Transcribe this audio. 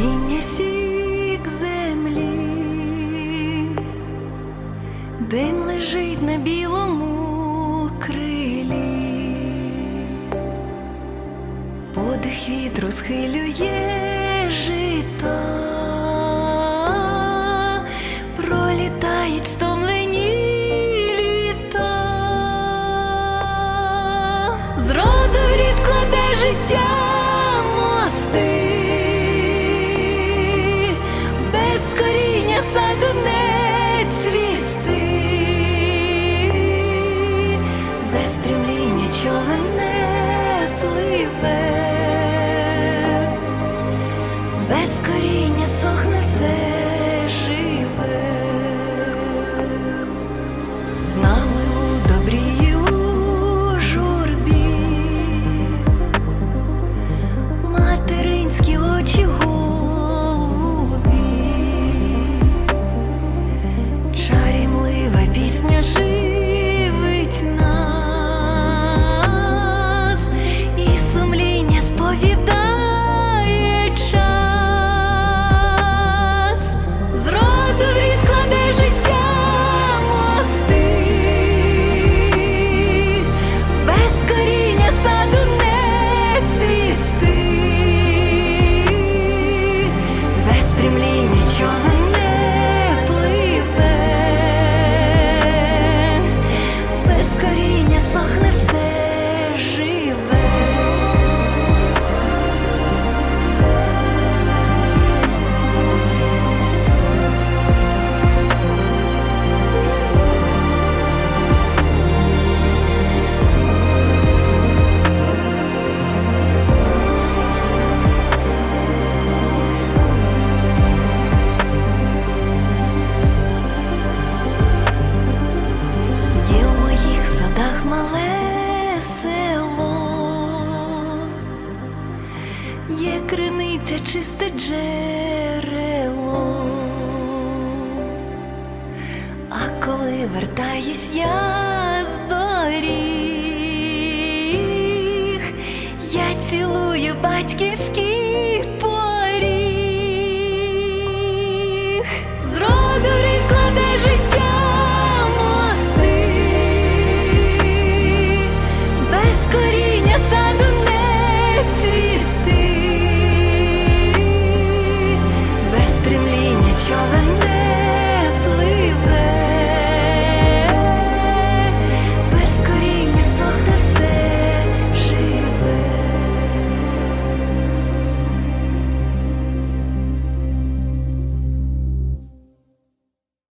коріння сік землі, день лежить на білому крилі, подих вітру схилює жита, пролітають сто. Без стрімління, чого не впливе, без коріння сохне є криниця, чисте джерело. А коли вертаюсь я з доріг, я цілую батьківський батьківські